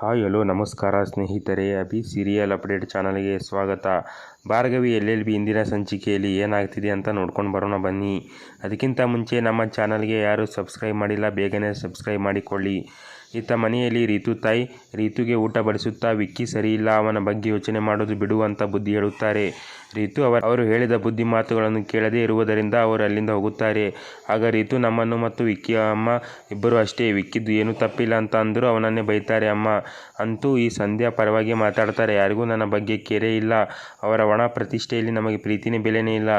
Hi, hello, ನಮಸ್ಕಾರ ಸ್ನೇಹಿತರೆ. Abhi serial update ಚಾನಲ್ಗೆ ಸ್ವಾಗತ. ಭಾರ್ಗವಿ ಎಲ್ ಎಲ್ ಬಿ ಇಂದಿನ ಸಂಚಿಕೆಯಲ್ಲಿ ಏನಾಗ್ತಿದೆ ಅಂತ ನೋಡ್ಕೊಂಡು ಬರೋಣ ಬನ್ನಿ. ಅದಕ್ಕಿಂತ ಮುಂಚೆ ನಮ್ಮ ಚಾನಲ್ಗೆ ಯಾರು ಸಬ್ಸ್ಕ್ರೈಬ್ ಮಾಡಿಲ್ಲ, ಬೇಗನೆ ಸಬ್ಸ್ಕ್ರೈಬ್ ಮಾಡಿಕೊಳ್ಳಿ. ಇತ್ತ ಮನೆಯಲ್ಲಿ ರೀತು ತಾಯಿ ರೀತುಗೆ ಊಟ ಬಡಿಸುತ್ತಾ, ವಿಕ್ಕಿ ಸರಿಯಿಲ್ಲ, ಅವನ ಬಗ್ಗೆ ಯೋಚನೆ ಮಾಡೋದು ಬಿಡು ಅಂತ ಬುದ್ಧಿ ಹೇಳುತ್ತಾರೆ. ರೀತು ಅವರ, ಅವರು ಹೇಳಿದ ಬುದ್ಧಿ ಮಾತುಗಳನ್ನು ಕೇಳದೇ ಇರುವುದರಿಂದ ಅವರು ಅಲ್ಲಿಂದ ಹೋಗುತ್ತಾರೆ. ಆಗ ರೀತು, ನಮ್ಮನ್ನು ಮತ್ತು ವಿಕ್ಕಿ ಅಮ್ಮ ಇಬ್ಬರು ಅಷ್ಟೇ, ವಿಕ್ಕಿದ್ದು ಏನೂ ತಪ್ಪಿಲ್ಲ ಅಂತ ಅಂದರೂ ಅವನನ್ನೇ ಬೈತಾರೆ. ಅಮ್ಮ, ಅಂತೂ ಈ ಸಂಧ್ಯಾ ಪರವಾಗಿ ಮಾತಾಡ್ತಾರೆ, ಯಾರಿಗೂ ನನ್ನ ಬಗ್ಗೆ ಕೆರೆ ಇಲ್ಲ. ಅವರ ಒಣ ಪ್ರತಿಷ್ಠೆಯಲ್ಲಿ ನಮಗೆ ಪ್ರೀತಿನೇ ಬೆಲೆನೇ ಇಲ್ಲ.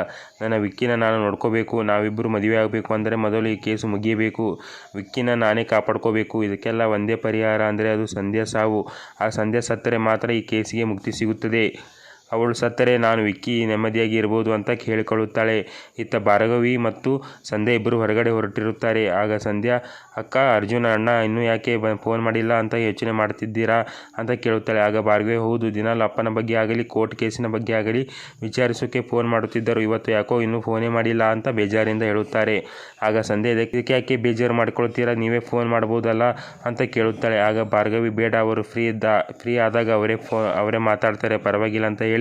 ನನ್ನ ವಿಕ್ಕಿನ ನಾನು ನೋಡ್ಕೋಬೇಕು. ನಾವಿಬ್ಬರು ಮದುವೆ ಆಗಬೇಕು ಅಂದರೆ ಮೊದಲು ಈ ಕೇಸು ಮುಗಿಯಬೇಕು. ವಿಕ್ಕಿನ ನಾನೇ ಕಾಪಾಡ್ಕೋಬೇಕು. ಇದಕ್ಕೆಲ್ಲ ಒಂದೇ ಪರಿಹಾರ ಅಂದರೆ ಅದು ಸಂಧ್ಯಾ ಸಾವು. ಆ ಸಂಧ್ಯಾ ಸತ್ತರೆ ಮಾತ್ರ ಈ ಕೇಸಿಗೆ ಮುಕ್ತಿ ಸಿಗುತ್ತದೆ. ಅವಳು ಸತ್ತರೆ, ನಾನು ವಿಕ್ಕಿ ನೆಮ್ಮದಿಯಾಗಿ ಇರ್ಬೋದು ಅಂತ ಕೇಳಿಕೊಳ್ಳುತ್ತಾಳೆ. ಇತ್ತ ಭಾರ್ಗವಿ ಮತ್ತು ಸಂಧ್ಯಾ ಇಬ್ಬರು ಹೊರಗಡೆ ಹೊರಟಿರುತ್ತಾರೆ. ಆಗ ಸಂಧ್ಯಾ, ಅಕ್ಕ, ಅರ್ಜುನ, ಅಣ್ಣ, ಇನ್ನೂ ಯಾಕೆ ಬ ಫೋನ್ ಮಾಡಿಲ್ಲ? ಅಂತ ಯೋಚನೆ ಮಾಡ್ತಿದ್ದೀರಾ ಅಂತ ಕೇಳುತ್ತಾಳೆ. ಆಗ ಭಾರ್ಗವಿ, ಹೌದು ದಿನಾಲು ಅಪ್ಪನ ಬಗ್ಗೆ ಆಗಲಿ ಕೋರ್ಟ್ ಕೇಸಿನ ಬಗ್ಗೆ ಆಗಲಿ ವಿಚಾರಿಸೋಕೆ ಫೋನ್ ಮಾಡುತ್ತಿದ್ದರು. ಇವತ್ತು ಯಾಕೋ ಇನ್ನೂ ಫೋನೇ ಮಾಡಿಲ್ಲ ಅಂತ ಬೇಜಾರಿಂದ ಹೇಳುತ್ತಾರೆ. ಆಗ ಸಂಧ್ಯಾ, ಇದಕ್ಕೆ ಯಾಕೆ ಬೇಜಾರು ಮಾಡ್ಕೊಳ್ತೀರಾ? ನೀವೇ ಫೋನ್ ಮಾಡ್ಬೋದಲ್ಲ ಅಂತ ಕೇಳುತ್ತಾಳೆ. ಆಗ ಭಾರ್ಗವಿ, ಬೇಡ, ಅವರು ಫ್ರೀ ಇದ್ದ ಫ್ರೀ ಆದಾಗ ಅವರೇ ಫೋ ಅವರೇ ಮಾತಾಡ್ತಾರೆ. ಪರವಾಗಿಲ್ಲ ಅಂತ ಹೇಳಿ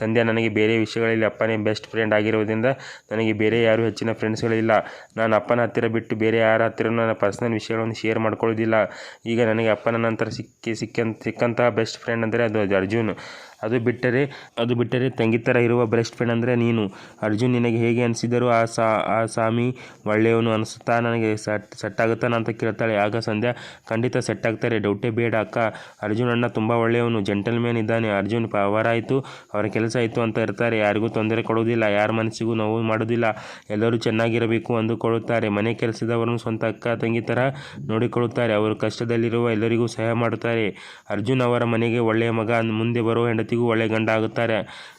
ಸಂಧ್ಯಾ, ನನಗೆ ಬೇರೆ ವಿಷಯಗಳಲ್ಲಿ ಅಪ್ಪನೇ ಬೆಸ್ಟ್ ಫ್ರೆಂಡ್ ಆಗಿರುವುದರಿಂದ ನನಗೆ ಬೇರೆ ಯಾರೂ ಹೆಚ್ಚಿನ ಫ್ರೆಂಡ್ಸ್ಗಳಿಲ್ಲ ನಾನು ಅಪ್ಪನ ಹತ್ತಿರ ಬಿಟ್ಟು ಬೇರೆ ಯಾರ ಹತ್ತಿರನೂ ನನ್ನ ಪರ್ಸ್ನಲ್ ವಿಷಯಗಳನ್ನು ಶೇರ್ ಮಾಡ್ಕೊಳ್ಳೋದಿಲ್ಲ ಈಗ ನನಗೆ ಅಪ್ಪನ ನಂತರ ಸಿಕ್ಕಿ, ಸಿಕ್ಕಂತ, ಸಿಕ್ಕಂತಹ ಬೆಸ್ಟ್ ಫ್ರೆಂಡ್ ಅಂದರೆ ಅದು ಅರ್ಜುನ್. ಅದು ಬಿಟ್ಟರೆ ಅದು ಬಿಟ್ಟರೆ ತಂಗಿ ಥರ ಇರುವ ಬೆಸ್ಟ್ ಫ್ರೆಂಡ್ ಅಂದರೆ ನೀನು. ಅರ್ಜುನ್ ನಿನಗೆ ಹೇಗೆ ಅನಿಸಿದರೂ ಆ ಸಾ, ಆ ಸ್ವಾಮಿ ಒಳ್ಳೆಯವನು ಅನಿಸುತ್ತಾ? ನನಗೆ ಸೆಟ್ ಸೆಟ್ ಆಗುತ್ತಾನ ಅಂತ ಕೇಳ್ತಾಳೆ. ಆಗ ಸಂಧ್ಯಾ, ಖಂಡಿತ ಸೆಟ್ ಆಗ್ತಾರೆ. ಡೌಟೇ ಬೇಡ ಅಕ್ಕ. ಅರ್ಜುನ್ ಅಣ್ಣ ತುಂಬ ಒಳ್ಳೆಯವನು. ಜೆಂಟಲ್ಮ್ಯಾನ್ ಇದ್ದಾನೆ. ಅರ್ಜುನ್ ಪವರ್ ಆಯಿತು. ಅವರ ಕೆಲಸ ಆಯಿತು ಅಂತ ಇರ್ತಾರೆ. ಯಾರಿಗೂ ತೊಂದರೆ ಕೊಡುವುದಿಲ್ಲ. ಯಾರ ಮನಸ್ಸಿಗೂ ನೋವು ಮಾಡೋದಿಲ್ಲ ಎಲ್ಲರೂ ಚೆನ್ನಾಗಿರಬೇಕು ಅಂದುಕೊಳ್ಳುತ್ತಾರೆ. ಮನೆ ಕೆಲಸದವರನ್ನು ಸ್ವಂತ ಅಕ್ಕ, ತಂಗಿ ಥರ ನೋಡಿಕೊಳ್ಳುತ್ತಾರೆ. ಅವರು ಕಷ್ಟದಲ್ಲಿರುವ ಎಲ್ಲರಿಗೂ ಸಹಾಯ ಮಾಡುತ್ತಾರೆ. ಅರ್ಜುನ್ ಅವರ ಮನೆಗೆ ಒಳ್ಳೆಯ ಮಗ. ಮುಂದೆ ಬರುವ ಹೆಂಡತಿಗೂ ಒಳ್ಳೆ ಗಂಡ ಆಗುತ್ತಾರೆ.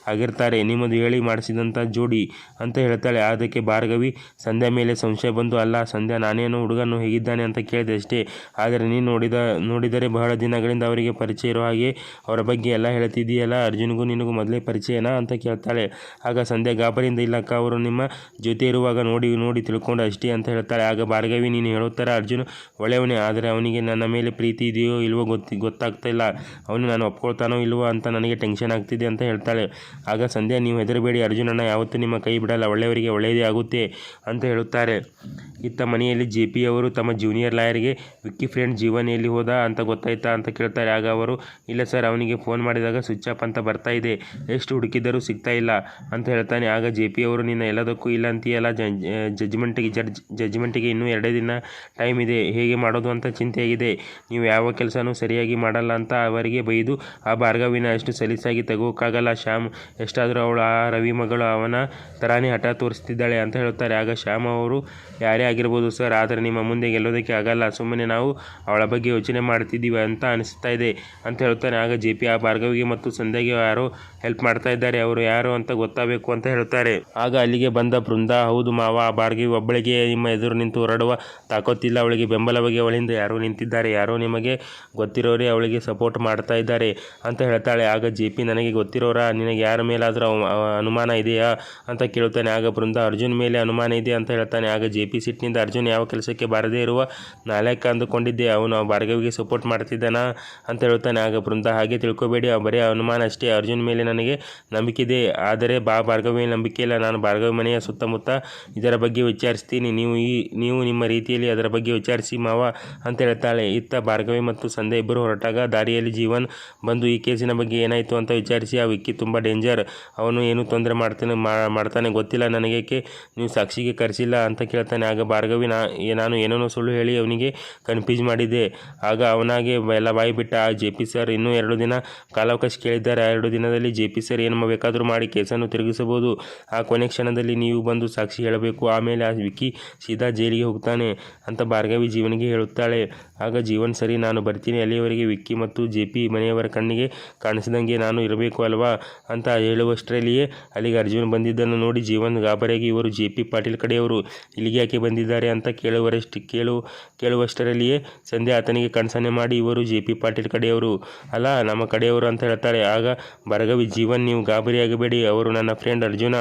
ಆಗಿರ್ತಾರೆ. ನಿಮ್ಮದು ಹೇಳಿ ಮಾಡಿಸಿದಂಥ ಜೋಡಿ ಅಂತ ಹೇಳ್ತಾಳೆ. ಅದಕ್ಕೆ ಭಾರ್ಗವಿ, ಸಂಧ್ಯಾ ಮೇಲೆ ಸಂಶಯ ಬಂದು, ಅಲ್ಲ ಸಂಧ್ಯಾ, ನಾನೇನು ಹುಡುಗನು ಹೇಗಿದ್ದಾನೆ ಅಂತ ಕೇಳಿದೆ ಅಷ್ಟೇ. ಆದರೆ ನೀನು ನೋಡಿದ, ನೋಡಿದರೆ ಬಹಳ ದಿನಗಳಿಂದ ಅವರಿಗೆ ಪರಿಚಯ ಇರೋ ಹಾಗೆ ಅವರ ಬಗ್ಗೆ ಎಲ್ಲ ಹೇಳ್ತಿದ್ದೀಯಲ್ಲ. ಅರ್ಜುನ್ಗೂ ನಿನಗೂ ಮೊದಲೇ ಪರಿಚಯನಾ ಅಂತ ಕೇಳ್ತಾಳೆ. ಆಗ ಸಂಧ್ಯಾ, ಗಾಬರಿಯಿಂದ ಇಲ್ಲಕ್ಕ ಅವರು ನಿಮ್ಮ ಜೊತೆ ಇರುವಾಗ ನೋಡಿ ನೋಡಿ ತಿಳ್ಕೊಂಡು ಅಷ್ಟೇ ಅಂತ ಹೇಳ್ತಾಳೆ. ಆಗ ಭಾರ್ಗವಿ, ನೀನು ಹೇಳೋ ಥರ ಅರ್ಜುನ್ ಒಳ್ಳೆಯವನೇ. ಆದರೆ ಅವನಿಗೆ ನನ್ನ ಮೇಲೆ ಪ್ರೀತಿ ಇದೆಯೋ ಇಲ್ವೋ ಗೊತ್ತಿ, ಗೊತ್ತಾಗ್ತಾ ಇಲ್ಲ. ಅವನು ನಾನು ಒಪ್ಕೊಳ್ತಾನೋ ಇಲ್ವೋ ಅಂತ ನನಗೆ ಟೆನ್ಷನ್ ಆಗ್ತಿದೆ ಅಂತ ಹೇಳ್ತಾಳೆ. ಆಗ ಸಂಧ್ಯಾ, ನೀವು ಹೆದರಬೇಡಿ ಅರ್ಜುನನ ಯಾವತ್ತೂ ನಿಮ್ಮ ಕೈ ಬಿಡಲ್ಲ, ಒಳ್ಳೆಯವರಿಗೆ ಒಳ್ಳೆಯದೇ ಆಗುತ್ತೆ ಅಂತ ಹೇಳುತ್ತಾರೆ. ಇತ್ತ ಮನೆಯಲ್ಲಿ ಜೆ ಪಿ ಅವರು ತಮ್ಮ ಜೂನಿಯರ್ ಲಾಯರ್ಗೆ ವಿಕ್ಕಿ ಫ್ರೆಂಡ್ ಜೀವನ್ ಎಲ್ಲಿ ಹೋದ ಅಂತ ಗೊತ್ತಾಯ್ತಾ? ಅಂತ ಕೇಳ್ತಾರೆ. ಆಗ ಅವರು, ಇಲ್ಲ ಸರ್ ಅವನಿಗೆ ಫೋನ್ ಮಾಡಿದಾಗ ಸ್ವಿಚ್ ಆಫ್ ಅಂತ ಬರ್ತಾ ಇದೆ. ಎಷ್ಟು ಹುಡುಕಿದರೂ ಸಿಗ್ತಾ ಇಲ್ಲ ಅಂತ ಹೇಳ್ತಾನೆ. ಆಗ ಜೆ ಪಿ ಅವರು, ನಿನ್ನ ಎಲ್ಲದಕ್ಕೂ ಇಲ್ಲ ಅಂತೀಯಲ್ಲ? ಜಜ್ಮೆಂಟಿಗೆ ಜಡ್ಜ್ ಜಜ್ಮೆಂಟಿಗೆ ಇನ್ನೂ ಎರಡೇ ದಿನ ಟೈಮ್ ಇದೆ. ಹೇಗೆ ಮಾಡೋದು ಅಂತ ಚಿಂತೆಯಾಗಿದೆ. ನೀವು ಯಾವ ಕೆಲಸನೂ ಸರಿಯಾಗಿ ಮಾಡಲ್ಲ ಅಂತ ಅವರಿಗೆ ಬೈದು, ಆ ಭಾರ್ಗವಿನ ಅಷ್ಟು ಸಲೀಸಾಗಿ ತೆಗೋಕ್ಕಾಗಲ್ಲ ಶ್ಯಾಮ್, ಎಷ್ಟಾದರೂ ಅವಳು ಆ ರವಿ ಮಗಳು ಅವನ ಥರಾನೇ ಹಠ ತೋರಿಸ್ತಿದ್ದಾಳೆ ಅಂತ ಹೇಳ್ತಾರೆ. ಆಗ ಶ್ಯಾಮ್ ಅವರು, ಯಾರೇ ಆಗಿರ್ಬೋದು ಸರ್, ಆದರೆ ನಿಮ್ಮ ಮುಂದೆ ಗೆಲ್ಲೋದಕ್ಕೆ ಆಗಲ್ಲ. ಸುಮ್ಮನೆ ನಾವು ಅವಳ ಬಗ್ಗೆ ಯೋಚನೆ ಮಾಡ್ತಿದ್ದೀವಿ ಅಂತ ಅನಿಸ್ತಾ ಇದೆ ಅಂತ ಹೇಳ್ತಾನೆ. ಆಗ ಜೆ ಪಿ ಆ, ಭಾರ್ಗವಿಗೆ ಮತ್ತು ಸಂಧ್ಯಾಗೆ ಯಾರೋ ಹೆಲ್ಪ್ ಮಾಡ್ತಾ ಇದ್ದಾರೆ, ಅವರು ಯಾರು ಅಂತ ಗೊತ್ತಾಗಬೇಕು ಅಂತ ಹೇಳ್ತಾರೆ. ಆಗ ಅಲ್ಲಿಗೆ ಬಂದ ಬೃಂದ, ಹೌದು ಮಾವ, ಆ ಭಾರ್ಗವಿ ಒಬ್ಬಳಿಗೆ ನಿಮ್ಮ ಎದುರು ನಿಂತು ಹೊರಡುವ ತಾಕೋತಿಲ್ಲ ಅವಳಿಗೆ ಬೆಂಬಲವಾಗಿ ಅವಳಿಂದ ಯಾರೋ ನಿಂತಿದ್ದಾರೆ. ಯಾರೋ ನಿಮಗೆ ಗೊತ್ತಿರೋರೇ ಅವಳಿಗೆ ಸಪೋರ್ಟ್ ಮಾಡ್ತಾ ಇದ್ದಾರೆ ಅಂತ ಹೇಳ್ತಾಳೆ. ಆಗ ಜೆ ಪಿ ನನಗೆ ಗೊತ್ತಿರೋರ? ನಿನಗೆ ಯಾರ ಮೇಲಾದರೂ ಅನುಮಾನ ಇದೆಯಾ? ಅಂತ ಕೇಳುತ್ತಾನೆ ಆಗ ಬೃಂದ, ಅರ್ಜುನ್ ಮೇಲೆ ಅನುಮಾನ ಇದೆ ಅಂತ ಹೇಳ್ತಾನೆ. ಆಗ ಜೆ ಪಿ ಸಿಟ್ಟಿನಿಂದ ಅರ್ಜುನ್ ಯಾವ ಕೆಲಸಕ್ಕೆ ಬಾರದೇ ಇರುವ ನಾಲ್ಕ ಅಂದುಕೊಂಡಿದ್ದೆ ಅವನು ಭಾರ್ಗವಿಗೆ ಸಪೋರ್ಟ್ ಮಾಡ್ತಿದ್ದಾನ? ಅಂತ ಹೇಳ್ತಾನೆ. ಆಗ ಬೃಂದ, ಹಾಗೆ ತಿಳ್ಕೊಬೇಡಿ. ಬರೀ ಅನುಮಾನ ಅಷ್ಟೇ. ಅರ್ಜುನ್ ಮೇಲೆ ನನಗೆ ನಂಬಿಕೆ ಇದೆ. ಆದರೆ ಬಾ, ಭಾರ್ಗವಿ ನಂಬಿಕೆ ಇಲ್ಲ. ನಾನು ಭಾರ್ಗವಿ ಮನೆಯ ಸುತ್ತಮುತ್ತ ಇದರ ಬಗ್ಗೆ ವಿಚಾರಿಸ್ತೀನಿ. ನೀವು ಈ, ನೀವು ನಿಮ್ಮ ರೀತಿಯಲ್ಲಿ ಅದರ ಬಗ್ಗೆ ವಿಚಾರಿಸಿ ಮಾವ ಅಂತ ಹೇಳ್ತಾಳೆ. ಇತ್ತ ಭಾರ್ಗವಿ ಮತ್ತು ಸಂಧ್ಯಾ ಇಬ್ಬರು ಹೊರಟಾಗ ದಾರಿಯಲ್ಲಿ ಜೀವನ್ ಬಂದು ಈ ಕೇಸಿನ ಬಗ್ಗೆ ಏನಾಯಿತು ಅಂತ ವಿಚಾರಿಸಿ, ಆ ವಿಕ್ಕಿ ತುಂಬ ಡೇಂಜರ್ ಅವನು ಏನು ತೊಂದರೆ ಮಾಡ್ತಾನೆ ಮಾಡ್ತಾನೆ ಗೊತ್ತಿಲ್ಲ. ನನಗೇಕೆ ನೀವು ಸಾಕ್ಷಿಗೆ ಕರೆಸಿಲ್ಲ ಅಂತ ಕೇಳ್ತಾನೆ. ಆಗ ಭಾರ್ಗವಿ ನಾನು ಏನೇನೋ ಸುಳ್ಳು ಹೇಳಿ ಅವನಿಗೆ ಕನ್ಫ್ಯೂಸ್ ಮಾಡಿದ್ದೆ. ಆಗ ಅವನಾಗೆ ಎಲ್ಲ ಬಾಯಿ ಬಿಟ್ಟ ಆ ಜೆ ಪಿ ಸರ್ ಇನ್ನೂ ಎರಡು ದಿನ ಕಾಲಾವಕಾಶ ಕೇಳಿದ್ದಾರೆ. ಎರಡು ದಿನದಲ್ಲಿ ಜೆ ಪಿ ಸರ್ ಏನು ಬೇಕಾದರೂ ಮಾಡಿ ಕೇಸನ್ನು ತಿರುಗಿಸಬಹುದು. ಆ ಕೊನೆ ಕ್ಷಣದಲ್ಲಿ ನೀವು ಬಂದು ಸಾಕ್ಷಿ ಹೇಳಬೇಕು. ಆಮೇಲೆ ಆ ವಿಕ್ಕಿ ಸೀದಾ ಜೈಲಿಗೆ ಹೋಗ್ತಾನೆ ಅಂತ ಭಾರ್ಗವಿ ಜೀವನಿಗೆ ಹೇಳುತ್ತಾಳೆ. ಆಗ ಜೀವನ್ ಸರಿ, ನಾನು ಬರ್ತೀನಿ. ಅಲ್ಲಿಯವರೆಗೆ ವಿಕ್ಕಿ ಮತ್ತು ಜೆ ಪಿ ಮನೆಯವರ ಕಣ್ಣಿಗೆ ಕಾಣಿಸಿದಂಗೆ ನಾನು ಇರಬೇಕು ಅಲ್ವಾ ಅಂತ ಹೇಳುವಷ್ಟರಲ್ಲಿಯೇ ಅಲ್ಲಿಗೆ ಅರ್ಜುನ್ ಬಂದಿದ್ದನ್ನು ನೋಡಿ ಜೀವನ್ ಗಾಬರಿಯಾಗಿ, ಇವರು ಜೆ ಪಿ ಪಾಟೀಲ್ ಕಡೆಯವರು, ಇಲ್ಲಿಗೆ ಯಾಕೆ ಬಂದಿದ್ದಾರೆ ಅಂತ ಕೇಳುವರಷ್ಟು, ಕೇಳು, ಕೇಳುವಷ್ಟರಲ್ಲಿಯೇ ಸಂಧ್ಯಾ ಆತನಿಗೆ ಕಣ್ಸನೆ ಮಾಡಿ, ಇವರು ಜೆ ಪಿ ಪಾಟೀಲ್ ಕಡೆಯವರು ಅಲ್ಲ, ನಮ್ಮ ಕಡೆಯವರು ಅಂತ ಹೇಳ್ತಾರೆ. ಆಗ ಭಾರ್ಗವಿ ಜೀವನ್, ನೀವು ಗಾಬರಿಯಾಗಬೇಡಿ. ಅವರು ನನ್ನ ಫ್ರೆಂಡ್ ಅರ್ಜುನ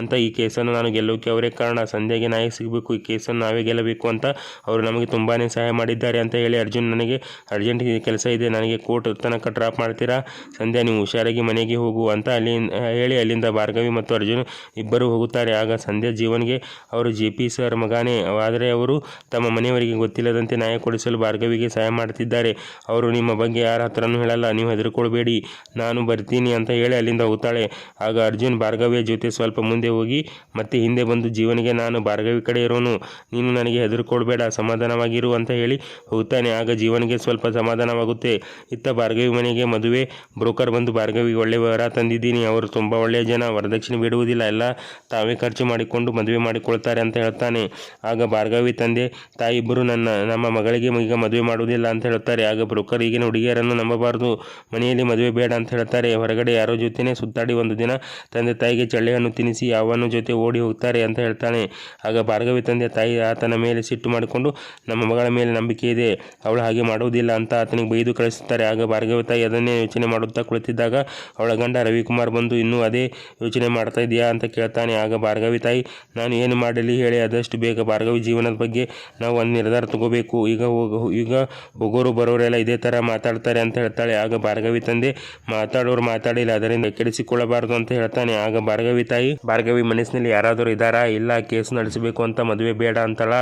ಅಂತ ಈ ಕೇಸನ್ನು ನಾನು ಗೆಲ್ಲೋಕೆ ಅವರೇ ಕಾರಣ. ಸಂಧ್ಯಾಗೆ ನಾಯಿ ಸಿಗಬೇಕು, ಈ ಕೇಸನ್ನು ನಾವೇ ಗೆಲ್ಲಬೇಕು ಅಂತ ಅವರು ನಮಗೆ ತುಂಬಾ ಸಹಾಯ ಮಾಡಿದ್ದಾರೆ ಅಂತ ಹೇಳಿ ಅರ್ಜುನ್ ನನಗೆ, ಅರ್ಜೆಂಟ್ ಕೆಲಸ ಇದೆ, ನನಗೆ ಕೋರ್ಟ್ ತನಕ ಡ್ರಾಪ್ ಮಾಡ್ತೀರಾ? ಸಂಧ್ಯಾ, ನೀವು ಹುಷಾರಾಗಿ ಮನೆಗೆ ಹೋಗು ಅಂತ ಅಲ್ಲಿ ಹೇಳಿ ಅಲ್ಲಿಂದ ಭಾರ್ಗವಿ ಮತ್ತು ಅರ್ಜುನ್ ಇಬ್ಬರು ಹೋಗುತ್ತಾರೆ. ಆಗ ಸಂಧ್ಯಾ ಜೀವನ್ಗೆ, ಅವರು ಜೆ ಪಿ ಸರ್ ಮಗಾನೇ, ಆದರೆ ಅವರು ತಮ್ಮ ಮನೆಯವರಿಗೆ ಗೊತ್ತಿಲ್ಲದಂತೆ ನ್ಯಾಯ ಕೊಡಿಸಲು ಭಾರ್ಗವಿಗೆ ಸಹಾಯ ಮಾಡ್ತಿದ್ದಾರೆ. ಅವರು ನಿಮ್ಮ ಬಗ್ಗೆ ಯಾರ ಹತ್ರನೂ ಹೇಳಲ್ಲ. ನೀವು ಹೆದರ್ಕೊಳ್ಬೇಡಿ. ನಾನು ಬರ್ತೀನಿ ಅಂತ ಹೇಳಿ ಅಲ್ಲಿಂದ ಹೋಗ್ತಾಳೆ. ಆಗ ಅರ್ಜುನ್ ಭಾರ್ಗವಿಯ ಜೊತೆ ಸ್ವಲ್ಪ ಮುಂದೆ ಹೋಗಿ, ಮತ್ತೆ ಹಿಂದೆ ಬಂದು ಜೀವನಿಗೆ ನಾನು ಭಾರ್ಗವಿ ಕಡೆ ಇರೋನು. ನೀನು ನನಗೆ ಹೆದರ್ಕೊಳ್ಬೇಡ ಸಮಾಧಾನವಾಗಿರು ಅಂತ ಹೇಳಿ ಹೋಗ್ತಾನೆ. ಆಗ ಜೀವನಿಗೆ ಸ್ವಲ್ಪ ಸಮಾಧಾನವಾಗುತ್ತೆ. ಇತ್ತ ಭಾರ್ಗವಿ ಮನೆಗೆ ಮದುವೆ. ಬ್ರೋಕರ್ ಬಂದು ಭಾರ್ಗವಿ ಒಳ್ಳೆ ವರ ತಂದಿದ್ದೀನಿ. ಅವರು ತುಂಬ ಒಳ್ಳೆಯ ಜನ. ವರದಕ್ಷಿಣೆ ಬಿಡುವುದಿಲ್ಲ. ಎಲ್ಲ ತಾವೇ ಖರ್ಚು ಮಾಡಿಕೊಂಡು ಮದುವೆ ಮಾಡಿಕೊಳ್ತಾರೆ ಅಂತ ಹೇಳ್ತಾನೆ. ಆಗ ಭಾರ್ಗವಿ ತಂದೆ, ತಾಯಿ ಇಬ್ಬರು ನನ್ನ, ನಮ್ಮ ಮಗಳಿಗೆ ಈಗ ಮದುವೆ ಮಾಡುವುದಿಲ್ಲ ಅಂತ ಹೇಳ್ತಾರೆ. ಆಗ ಬ್ರೋಕರ್, ಈಗಿನ ಹುಡುಗಿಯರನ್ನು ನಂಬಬಾರದು. ಮನೆಯಲ್ಲಿ ಮದುವೆ ಬೇಡ ಅಂತ ಹೇಳ್ತಾರೆ. ಹೊರಗಡೆ ಯಾರೋ ಜೊತೆನೇ ಸುತ್ತಾಡಿ ಒಂದು ದಿನ ತಂದೆ ತಾಯಿಗೆ ಚಳ್ಳೆಯನ್ನು ತಿನ್ನಿಸಿ ಅವನ ಜೊತೆ ಓಡಿ ಹೋಗ್ತಾರೆ ಅಂತ ಹೇಳ್ತಾನೆ. ಆಗ ಭಾರ್ಗವಿ ತಂದೆ ತಾಯಿ ಆತನ ಮೇಲೆ ಸಿಟ್ಟು ಮಾಡಿಕೊಂಡು, ನಮ್ಮ ಮಗಳ ಮೇಲೆ ನಂಬಿಕೆ ಇದೆ, ಅವಳು ಹಾಗೆ ಮಾಡುವುದಿಲ್ಲ ಅಂತ ಆತನಿಗೆ ಬೈದು ಕಳಿಸುತ್ತಾರೆ. ಆಗ ಭಾರ್ಗವಿ ತಾಯಿ ಅದನ್ನೇ ಯೋಚನೆ ಮಾಡುತ್ತಾ ಕುಳಿತಿದ್ದಾಗ, ಅವಳ ಗಂಡ ರವಿಕುಮಾರ್ ಬಂದು, ಇನ್ನೂ ಅದೇ ಯೋಚನೆ ಮಾಡ್ತಾ ಇದೆಯಾ ಅಂತ ಕೇಳ್ತಾನೆ. ಆಗ ಭಾರ್ಗವಿ ತಾಯಿ, ನಾನು ಏನು ಮಾಡಲಿ ಹೇಳಿ, ಆದಷ್ಟು ಬೇಗ ಭಾರ್ಗವಿ ಜೀವನದ ಬಗ್ಗೆ ನಾವು ಒಂದು ನಿರ್ಧಾರ ತಗೋಬೇಕು. ಈಗ ಹೋಗ, ಈಗ ಹೋಗೋರು ಬರೋರೆಲ್ಲ ಇದೇ ಥರ ಮಾತಾಡ್ತಾರೆ ಅಂತ ಹೇಳ್ತಾಳೆ. ಆಗ ಭಾರ್ಗವಿ ತಂದೆ, ಮಾತಾಡೋರು ಮಾತಾಡಿಲ್ಲ ಅದರಿಂದ ಕೆಡಿಸಿಕೊಳ್ಳಬಾರದು ಅಂತ ಹೇಳ್ತಾನೆ. ಆಗ ಭಾರ್ಗವಿ ತಾಯಿ, ಭಾರ್ಗವಿ ಮನಸ್ಸಿನಲ್ಲಿ ಯಾರಾದರೂ ಇದ್ದಾರಾ? ಇಲ್ಲ, ಕೇಸು ನಡೆಸಬೇಕು ಅಂತ ಮದುವೆ ಬೇಡ ಅಂತಳ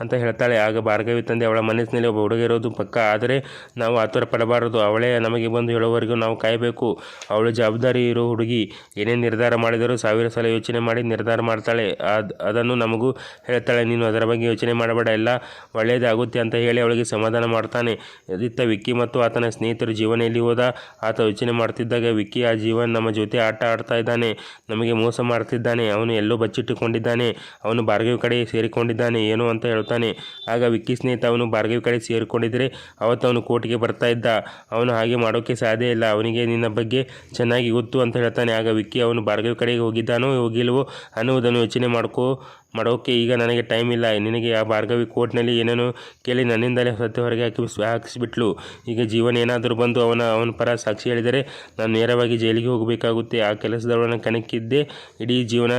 ಅಂತ ಹೇಳ್ತಾಳೆ. ಆಗ ಭಾರ್ಗವಿ ತಂದೆ ಅವಳ ಮನಸ್ಸಿನಲ್ಲಿ ಒಬ್ಬ ಹುಡುಗ ಇರೋದು ಪಕ್ಕ. ಆದರೆ ನಾವು ಆತುರ ಪಡಬಾರದು ಅವಳೇ ನಮಗೆ ಬಂದು ಹೇಳುವವರೆಗೂ ನಾವು ಕಾಯಬೇಕು. ಅವಳು ಜವಾಬ್ದಾರಿ ಇರೋ ಹುಡುಗಿ. ಏನೇ ನಿರ್ಧಾರ ಮಾಡಿದರೂ ಸಾವಿರ ಸಲ ಯೋಚನೆ ಮಾಡಿ ನಿರ್ಧಾರ ಮಾಡ್ತಾಳೆ. ಅದು, ಅದನ್ನು ನಮಗೂ ಹೇಳ್ತಾಳೆ. ನೀನು ಅದರ ಬಗ್ಗೆ ಯೋಚನೆ ಮಾಡಬೇಡ. ಎಲ್ಲ ಒಳ್ಳೆಯದಾಗುತ್ತೆ ಅಂತ ಹೇಳಿ ಅವಳಿಗೆ ಸಮಾಧಾನ ಮಾಡ್ತಾನೆ. ಇತ್ತ ವಿಕ್ಕಿ ಮತ್ತು ಆತನ ಸ್ನೇಹಿತರು ಜೀವನ ಹೋದ. ಆತ ಯೋಚನೆ ಮಾಡ್ತಿದ್ದಾಗ ವಿಕ್ಕಿ ಆ ಜೀವನ್ ನಮ್ಮ ಜೊತೆ ಆಟ ಆಡ್ತಾ ಇದ್ದಾನೆ, ನಮಗೆ ಮೋಸ ಮಾಡ್ತಿದ್ದಾನೆ, ಅವನು ಎಲ್ಲೋ ಬಚ್ಚಿಟ್ಟುಕೊಂಡಿದ್ದಾನೆ, ಅವನು ಭಾರ್ಗವಿ ಕಡೆ ಸೇರಿಕೊಂಡಿದ್ದಾನೆ, ಏನು ಅಂತ ಹೇಳ್ತಾನೆ. ಆಗ ವಿಕ್ಕಿ ಸ್ನೇಹಿತ ಅವನು ಭಾರ್ಗವಿ ಕಡೆ ಸೇರಿಕೊಂಡಿದ್ದರೆ ಅವತ್ತು ಅವನು ಕೋರ್ಟ್ಗೆ ಬರ್ತಾ ಇದ್ದ. ಅವನು ಹಾಗೆ ಮಾಡೋಕ್ಕೆ ಸಾಧ್ಯ ಇಲ್ಲ, ಅವನಿಗೆ ನಿನ್ನ ಬಗ್ಗೆ ಚೆನ್ನಾಗಿ ಗೊತ್ತು ಅಂತ ಹೇಳ್ತಾನೆ. ಆಗ ವಿಕ್ಕಿ ಅವನು ಭಾರ್ಗವಿ ಕಡೆಗೆ ಹೋಗಿದ್ದಾನೋ, ಹೋಗಿಲ್ವೋ ಅನ್ನುವುದನ್ನು ಯೋಚನೆ ಮಾಡ್ಕೋ ಮಾಡೋಕ್ಕೆ ಈಗ ನನಗೆ ಟೈಮ್ ಇಲ್ಲ. ನಿನಗೆ ಆ ಭಾರ್ಗವಿ ಕೋರ್ಟ್ನಲ್ಲಿ ಏನೇನೋ ಕೇಳಿ ನನ್ನಿಂದಲೇ ಸತ್ಯ ಹೊರಗೆ ಹಾಕಿ ಹಾಕಿಸ್ಬಿಟ್ಲು. ಈಗ ಜೀವನ ಏನಾದರೂ ಬಂದು ಅವನ ಅವನ ಪರ ಸಾಕ್ಷಿ ಹೇಳಿದರೆ ನಾನು ನೇರವಾಗಿ ಜೈಲಿಗೆ ಹೋಗಬೇಕಾಗುತ್ತೆ. ಆ ಕೆಲಸದವರನ್ನು ಕಣಕ್ಕಿದ್ದೆ. ಇಡೀ ಜೀವನ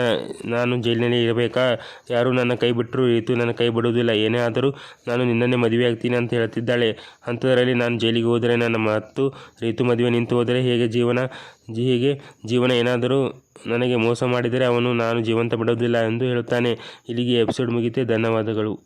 ನಾನು ಜೈಲಿನಲ್ಲಿ ಇರಬೇಕಾ? ಯಾರು ನನ್ನ ಕೈ ಬಿಟ್ಟರು ರೀತು ನನ್ನ ಕೈ ಬಿಡುವುದಿಲ್ಲ. ಏನೇ ಆದರೂ ನಾನು ನಿನ್ನನ್ನೇ ಮದುವೆ ಆಗ್ತೀನಿ ಅಂತ ಹೇಳ್ತಿದ್ದಾಳೆ. ಅಂಥದ್ರಲ್ಲಿ ನಾನು ಜೈಲಿಗೆ ಹೋದರೆ ನನ್ನ ಮತ್ತು ರೀತು ಮದುವೆ ನಿಂತು ಹೋದರೆ ಹೇಗೆ ಜೀವನ? ಹೀಗೆ ಜೀವನ ಏನಾದರೂ ನನಗೆ ಮೋಸ ಮಾಡಿದರೆ ಅವನು ನಾನು ಜೀವಂತ ಬಿಡೋದಿಲ್ಲ ಎಂದು ಹೇಳುತ್ತಾನೆ. ಇಲ್ಲಿಗೆ ಎಪಿಸೋಡ್ ಮುಗಿತೆ. ಧನ್ಯವಾದಗಳು.